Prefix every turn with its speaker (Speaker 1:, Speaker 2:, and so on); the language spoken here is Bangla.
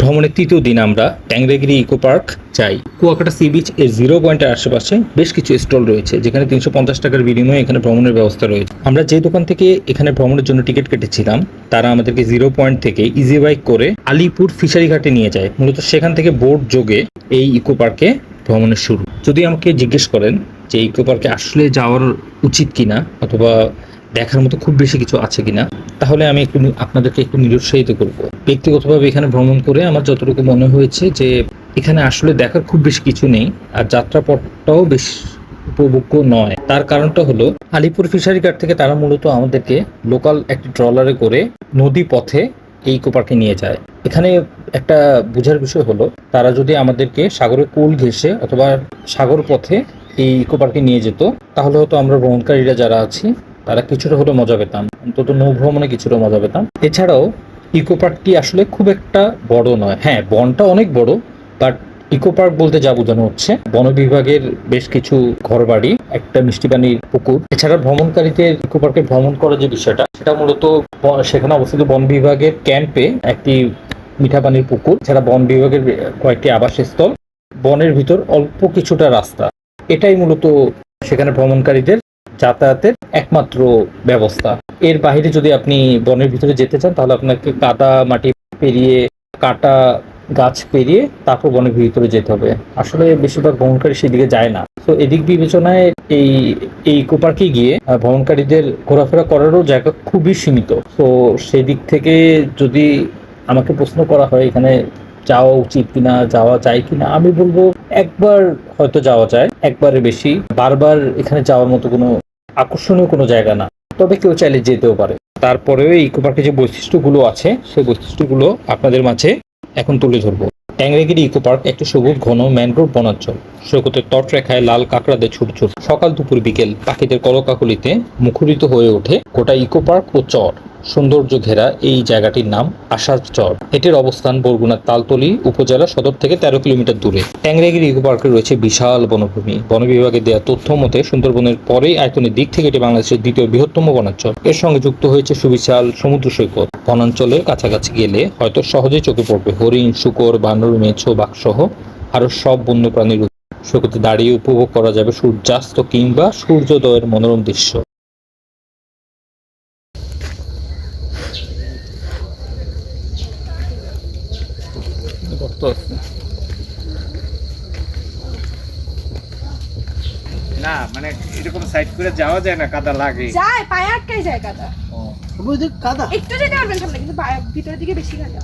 Speaker 1: ভ্রমণের তৃতীয় দিন আমরা ট্যাংরাগিরি ইকো পার্ক যাই। কুয়াকাটা সি বিচ এর জিরো পয়েন্টের আশেপাশে বেশ কিছু স্টল রয়েছে, যেখানে তিনশো পঞ্চাশ টাকার বিনিময়ে এখানে ভ্রমণের ব্যবস্থা রয়েছে। আমরা যে দোকান থেকে এখানে ভ্রমণের জন্য টিকিট কেটেছিলাম, তারা আমাদেরকে জিরো পয়েন্ট থেকে ইজি বাইক করে আলিপুর ফিশারি ঘাটে নিয়ে যায়। মূলত সেখান থেকে বোট যোগে এই ইকো পার্কে ভ্রমণের শুরু। যদি আমাকে জিজ্ঞেস করেন যে ইকো পার্কে আসলে যাওয়ার উচিত কিনা, অথবা দেখার মতো খুব বেশি কিছু আছে কিনা, তাহলে আমি একটু আপনাদেরকে একটু নিরুৎসাহিত করব। ব্যক্তিগতভাবে এখানে ভ্রমণ করে আমার যতটুকু মনে হয়েছে যে, এখানে আসলে দেখার খুব বেশি কিছু নেই, আর যাত্রাপথটাও বেশ উপভোগ্য নয়। তার কারণটা হলো, আলিপুর ফিশারি ঘাট থেকে তারা মূলত আমাদেরকে লোকাল একটি ট্রলারে করে নদী পথে এই ইকো নিয়ে যায়। এখানে একটা বোঝার বিষয় হলো, তারা যদি আমাদেরকে সাগরের কোল ঘেঁষে অথবা সাগর পথে এই ইকো পার্কে নিয়ে যেত, তাহলে হয়তো আমরা ভ্রমণকারীরা যারা আছি তারা কিছুটা হলেও মজা পেতাম, অন্তত নৌভ্রমণে কিছুটা মজা পেতাম। এছাড়াও ইকো পার্কটি আসলে খুব একটা বড় নয়। হ্যাঁ বনটা অনেক বড় বাট ইকো পার্ক বলতে যা বোঝানো হচ্ছে, বন বিভাগের বেশ কিছু ঘরবাড়ি, একটা মিষ্টি পানির পুকুর। এছাড়া ভ্রমণকারীদের ইকো পার্কে ভ্রমণ করার যে বিষয়টা, সেটা মূলত সেখানে অবস্থিত বন বিভাগের ক্যাম্পে একটি মিঠা পানির পুকুর, এছাড়া বন বিভাগের কয়েকটি আবাসস্থল। বনের ভিতর অল্প কিছুটা রাস্তা। এটাই মূলত সেখানে ভ্রমণকারীদের যাতায়াতের একমাত্র ব্যবস্থা। এর বাইরে যদি আপনি বনের ভিতরে যেতে চান, তাহলে আপনাকে কাদা মাটি পেরিয়ে, কাটা গাছ পেরিয়ে তারপর বনের ভিতরে যেতে হবে। আসলে বেশিরভাগ ভ্রমণকারী সেদিকে যায় না। তো এদিক বিবেচনায় এই এই ইকো পার্কে গিয়ে ভ্রমণকারীদের ঘোরাফেরা করারও জায়গা খুবই সীমিত। তো সেদিক থেকে যদি আমাকে প্রশ্ন করা হয়, এখানে যাওয়া উচিত কিনা, যাওয়া যায় কিনা, আমি বলব একবার হয়তো যাওয়া যায় একবারে বেশি। বারবার এখানে যাওয়ার মতো কোনো আকর্ষণীয় কোনো জায়গা না। তবে কেউ চাইলে যেতেও পারে। তারপরেও এই ইকো পার্কের যে বৈশিষ্ট্যগুলো আছে, সেই বৈশিষ্ট্যগুলো আপনাদের মাঝে এখন তুলে ধরবো। ট্যাংরাগিরি ইকো পার্ক একটি সবুজ, ঘন ম্যানগ্রোভ বনাঞ্চল। সৈকতের তটরেখায় লাল কাঁকড়াদের ছুট ছোট। সকাল দুপুর বিকেল পাখিদের কলকাকলিতে মুখরিত হয়ে ওঠে গোটা ইকো পার্ক ও চর। সৌন্দর্য ঘেরা এই জায়গাটির নাম আশার চর এটির অবস্থান বরগুনার তালতলি উপজেলা সদর থেকে তেরো কিলোমিটার দূরে। ট্যাংরাগিরি ইকো পার্কে রয়েছে বিশাল বনভূমি। বন বিভাগের দেওয়া তথ্য মতে সুন্দরবনের পরেই আয়তনের দিক থেকে এটি বাংলাদেশের দ্বিতীয় বৃহত্তম বনাঞ্চল। এর সঙ্গে যুক্ত হয়েছে সুবিশাল সমুদ্র সৈকত। বনাঞ্চলের কাছাকাছি গেলে হয়তো সহজেই চোখে পড়বে হরিণ, শুকর, বানর, মেছো, বাঘসহ আরও সব বন্যপ্রাণীর। সৈকতে দাঁড়িয়ে উপভোগ করা যাবে সূর্যাস্ত কিংবা সূর্যোদয়ের মনোরম দৃশ্য।
Speaker 2: না মানে এরকম সাইড করে যাওয়া যায় না কাদা লাগে।
Speaker 3: যায় পায়ে আটকাই যায় কাদা।
Speaker 4: ওইদিক কাদা।
Speaker 3: একটু যেতে পারবেন সামনে কিন্তু পায়ে- ভিতরের দিকে বেশি কাদা।